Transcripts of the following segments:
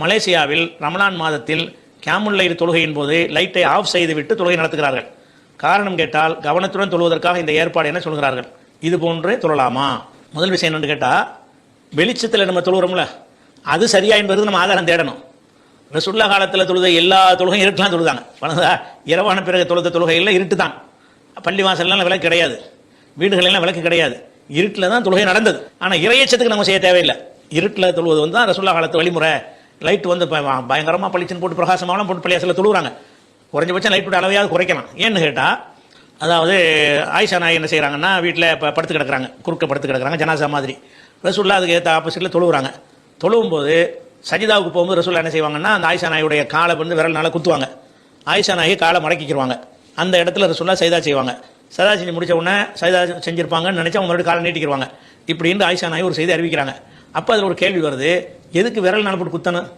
மலேசியாவில் ரமலான் மாதத்தில் கேமுல்லைர் தொழுகையின் போது லைட்டை ஆஃப் செய்துவிட்டு தொழுகை நடத்துகிறார்கள். காரணம் கேட்டால் கவனத்துடன் தொழுவதற்காக இந்த ஏற்பாடு என சொல்கிறார்கள்? இது போன்று தொழலாமா? முதல் விஷயம் என்னென்னு கேட்டால் வெளிச்சத்தில் நம்ம தொழுகிறோம்ல அது சரியா என்பது நம்ம ஆதாரம் தேடணும். ரசுல்லா காலத்தில் தொழுத எல்லா தொழுகையும் இருட்டுலாம் தொழுதாங்க. பணதா இரவான பிறகு தொழுத தொழுகையில் இருட்டு தான் பள்ளி வாசல்லாம் விளக்கு கிடையாது. வீடுகளெல்லாம் விளக்கு கிடையாது. இருட்டில் தான் தொழுகை நடந்தது. ஆனால் இறையச்சத்துக்கு நம்ம செய்ய தேவையில்லை. இருட்டில் தொழுவது வந்து தான் ரசுல்லா காலத்து வழிமுறை. லைட் வந்து ப- பளிச்சுன்னு போட்டு பிரகாசமாகலாம் போட்டு பள்ளியாசில் தொழுகிறாங்க குறைஞ்சபட்சம் லைட்டோட அளவையாவது குறைக்கலாம். ஏன்னு கேட்டால் அதாவது ஆயிஷா நாய் என்ன செய்கிறாங்கன்னா வீட்டில் இப்போ படுத்து கிடக்குறாங்க. குறுக்க படுத்து கிடக்குறாங்க ஜனாசா மாதிரி. ரசூல்லா அதுக்கு ஏற்ற ஆப்போசிட்டில் தொழுவுறாங்க. தொழுவும் போது சஜிதாவுக்கு போகும்போது ரசூல்லா என்ன செய்வாங்கன்னா அந்த ஆயிஷா நாயுடைய காலை வந்து விரல்னால குத்துவாங்க. ஆயிஷா நாயை காலை மடக்கிக்கிடுவாங்க அந்த இடத்துல ரசூல்லா சைதா செய்வாங்க. சைதா செஞ்சு முடிச்ச உடனே சைதா செஞ்சிருப்பாங்கன்னு நினச்சா அவங்க மறுபடியும் காலை நீட்டிக்கிடுவாங்க இப்படின்னு ஆயிஷா நாய் ஒரு செய்தி அறிவிக்கிறாங்க. அப்போ அதில் ஒரு கேள்வி வருது எதுக்கு விரல் நாள் போட்டு குத்தணும்?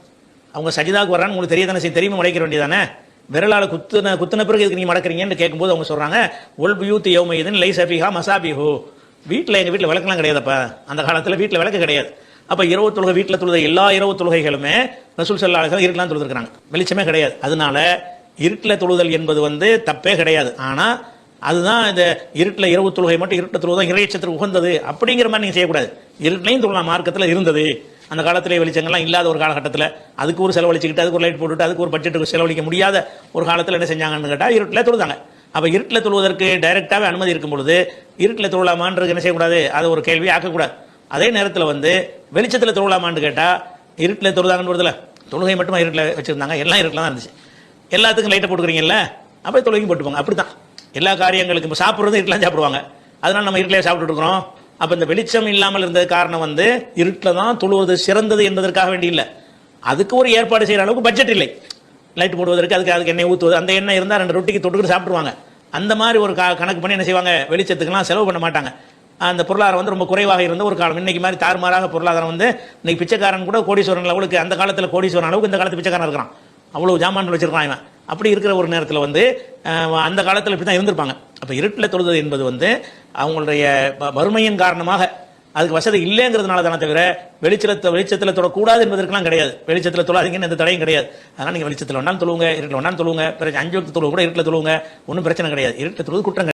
அவங்க சஜிதாவுக்கு வர்றான்னு உங்களுக்கு தெரிய தானே செய்யும் தெரியுமா? மடைக்கிற வேண்டியதானே விரலால் குத்துன குத்தின பிறகு இதுக்கு நீங்கள் மடக்கிறீங்கன்னு கேட்கும்போது அவங்க சொல்கிறாங்க ஒல் பியூத் யோம இதுன்னு லை சஃபிஹா மசாபிஹோ. வீட்டில் எங்கள் வீட்டில் விளக்கெலாம் கிடையாதுப்பா. அந்த காலத்தில் வீட்டில் விளக்கு கிடையாது. அப்போ இரவு தொழுகை வீட்டில் தொழுத எல்லா இரவு தொழுகைகளுமே ரசூல் சல்லா அலிஸ்லாம் இருட்டெலாம் வெளிச்சமே கிடையாது. அதனால இருட்டில் தொழுதல் என்பது வந்து தப்பே கிடையாது. ஆனால் அதுதான் இந்த இருட்டில் இரவு தொழுகை மட்டும் இருட்டில் தொழுவதும் இறைச்சத்திற்கு உகந்தது அப்படிங்கிற மாதிரி நீங்கள் செய்யக்கூடாது. இருட்டிலையும் தொழலாம் மார்க்கத்தில் இருந்தது. அந்த காலத்திலே வெளிச்சங்கள்லாம் இல்லாத ஒரு காலகட்டத்தில் அதுக்கு ஒரு செலவழிச்சுக்கிட்டு அதுக்கு ஒரு லைட் போட்டுட்டு அதுக்கு ஒரு பட்ஜெட்டுக்கு செலவழிக்க முடியாத ஒரு காலத்தில் என்ன செஞ்சாங்கன்னு கேட்டால் இருட்டில் தொழுதாங்க. அப்போ இருட்டில் தொழுவதற்கு டைரெக்டாகவே அனுமதி இருக்கும் பொழுது இருட்டில் தொழலாமான்றது என்ன செய்யக்கூடாது? அதை ஒரு கேள்வி ஆக்கக்கூடாது. அதே நேரத்தில் வந்து வெளிச்சத்தில் தொழலாமான்னு கேட்டால் இருட்டில் தொழுதாங்கன்னு வருதுல தொழுகை மட்டுமா இருட்டில் வச்சுருந்தாங்க? எல்லாம் இருட்டில் தான் இருந்துச்சு. எல்லாத்துக்கும் லைட்டை போட்டுக்கிறீங்கல்ல அப்போ தொழுகையும் போட்டுப்பாங்க. அப்படி தான் எல்லா காரியங்களுக்கும் இப்போ சாப்பிட்றதும் இருட்டில் சாப்பிடுவாங்க. அதனால் நம்ம இருட்டிலே சாப்பிட்டுட்டு இருக்கிறோம். அப்போ இந்த வெளிச்சம் இல்லாமல் இருந்தது காரணம் வந்து இருட்டில் தான் தொழுவது சிறந்தது என்பதற்காக வேண்டி இல்லை. அதுக்கு ஒரு ஏற்பாடு செய்கிற அளவுக்கு பட்ஜெட் இல்லை. லைட் போடுவதற்கு அதுக்கு அதுக்கு எண்ணெய் ஊற்றுவது அந்த எண்ணெய் இருந்தால் ரெண்டு ரொட்டிக்கு தொட்டுக்கிட்டு சாப்பிடுவாங்க அந்த மாதிரி ஒரு கணக்கு பண்ணி என்ன செய்வாங்க? வெளிச்சத்துக்கெல்லாம் செலவு பண்ண மாட்டாங்க. அந்த பொருளாதாரம் வந்து ரொம்ப குறைவாக இருந்த ஒரு காலம். இன்னைக்கு மாதிரி தாறுமாறாக பொருளாதாரம் வந்து இன்னைக்கு பிச்சைக்காரன் கூட கோடீஸ்வரன் அளவுக்கு அந்த காலத்தில் கோடீஸ்வரன் அளவுக்கு இந்த காலத்து பிச்சைக்காரன் இருக்கிறான் அவ்வளோ ஜாமான் வச்சிருக்கான் இவன். அப்படி இருக்கிற ஒரு நேரத்தில் வந்து அந்த காலத்தில் இப்படி தான் இருந்திருப்பாங்க. அப்போ இருட்டில் தொழுது என்பது வந்து அவங்களுடைய வ- வறுமையின் காரணமாக அதுக்கு வசதி இல்லைங்கிறதுனால தானே தவிர வெளிச்சத்தில் வெளிச்சத்தில் தொடக்கூடாது என்பதற்கெல்லாம் கிடையாது. வெளிச்சத்தில் தொழாதீங்கன்னு எந்த தடையும் கிடையாது. அதனால் நீங்கள் வெளிச்சத்தில் ஒன்றாலும் தொழுவுங்க இருட்டில் ஒன்றாலும் தொழுவுங்க பிறகு அஞ்சு வகுத்து தொழுவு கூட இருட்டில் தொழுவுங்க ஒன்றும் பிரச்சனை கிடையாது. இருட்டில் தொழுது குற்றம்